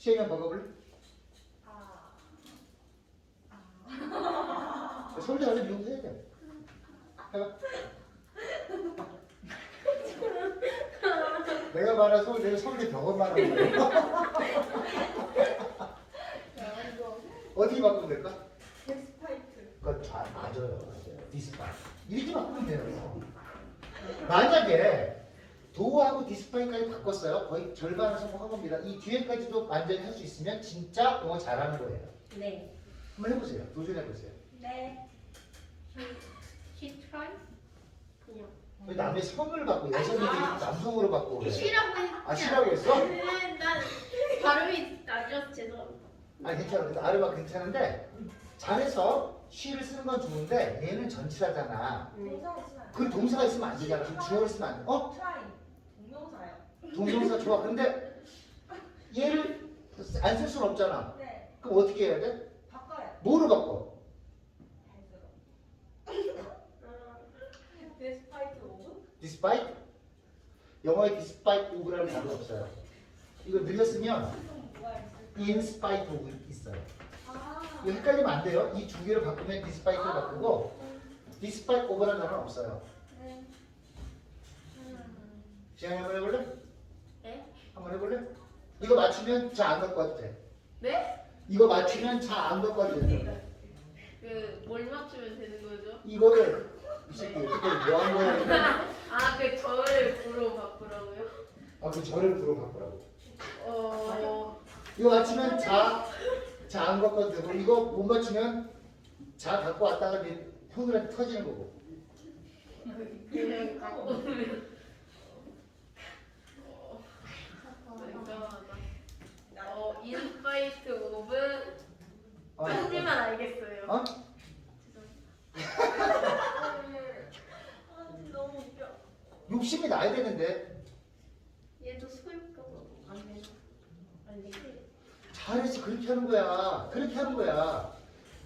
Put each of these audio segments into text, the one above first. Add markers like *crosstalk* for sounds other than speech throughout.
시행한 버거블 아. 서울대 가서 미용 해야 돼. 해봐. 내가 말한 서울대 서울대 병원 말하는 거야. 어떻게 바꾸면 될까? 데스파이트. 그거 잘 맞아요. 맞아요. 디스파이. 이렇게 바꾸면 돼요. 만약에 도하고 디스파이까지 바꿨어요. 거의 절반을 성공한 겁니다. 이 뒤에까지도 완전히 할 수 있으면 진짜 영어 잘하는 거예요. 네. 한번 해보세요. 도전해보세요. 네. She try? 그냥. 왜 남의 성을 바꾸 여성이 아. 남성으로 바꾸고 그래? 쉬라고 했지. 아 싫다고 했어? 네, 난 발음이 낮아서 죄송합니다. 아니 괜찮아. 근데 아르바 괜찮은데 잘해서 she를 쓰는 건 좋은데 얘는 전치사잖아. 네. 동사가 있으면 그 동사가 있으면 안 되잖아. 그럼 주어를 쓰면 안 돼. 어? try. 동동사 좋아. 근데 얘를 안 쓸 수는 없잖아. 네. 그럼 어떻게 해야 돼? 바꿔요. 뭐로 바꿔? 해서. 데스파이트 오브? despite? 영어에 despite of라는 단어 없어요. 이거 늘렸으면 in spite of 있어요. 아. 이거 헷갈리면 안 돼요. 이 두 개를 바꾸면 despite로 바꾸고 despite of라는 단어는 없어요. 네. 음. 한번 해볼래? 이거 맞추면 자안 갖고 와도 돼. 네? 이거 맞추면 자안 갖고 와도 돼. 그 뭘 맞추면 되는 거죠? 이거를 이 새끼 어떻게 뭐한 거야? *laughs* 아, 그 저를 구로 바꾸라고요? 아그 저를 부로 바꾸라고. 어, 이거 맞추면 자, 자안 갖고 와도 되고 이거 못 맞추면 자 갖고 왔다가 형들한테 터지는 거고. 그냥 갖고 오면. 어, 이상하다. 어, 인파이트 오브 어, 편지만 알겠어요. 어? 아, 너무 웃겨. 욕심이 나야 되는데 얘도 소유가 안 되나? 아니, 잘해서 그렇게 하는 거야. 그렇게 하는 거야.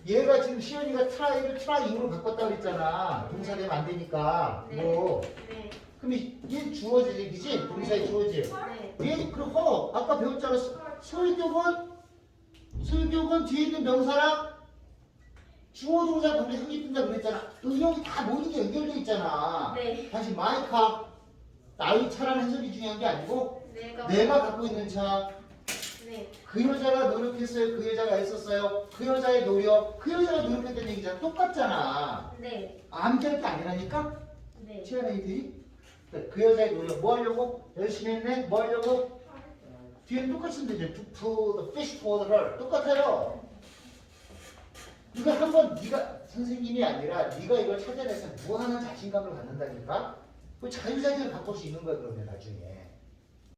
얘가 지금 시연이가 트라이를 트라이로 바꿨다 그랬잖아. 동사 되면 안 되니까. 네. 뭐. 네, 그럼 이- 얘 주어지, 그지? 동사에 주어지. 네. 얘, 어, 아까 배웠잖아. 소- 소유격은, 소유격은 뒤에 있는 명사랑 주어 동사 관계 성립된다 그랬잖아. 응용이 다 모든 게 연결돼 있잖아. 네. 다시 마이카, 나의 차라는 해석이 중요한 게 아니고 내가 내가 갖고 있는 차, 네, 그 여자가 노력했어요. 그 여자가 애썼어요. 그 여자의 노력, 그 여자가 노력했다는 얘기잖아. 똑같잖아. 네, 암기할 게 아니라니까? 네. 치아레이들이 그 여자의 노력 뭐 하려고? 열심히 했네? 뭐 하려고? 똑같이 쓰면 되죠. To pull the fish the girl. 똑같아요. 이거 한번 네가 선생님이 아니라 네가 이걸 찾아내서 무한한 자신감을 갖는다니까? 그 자유자재를 바꿀 수 있는 거야 그러면 나중에.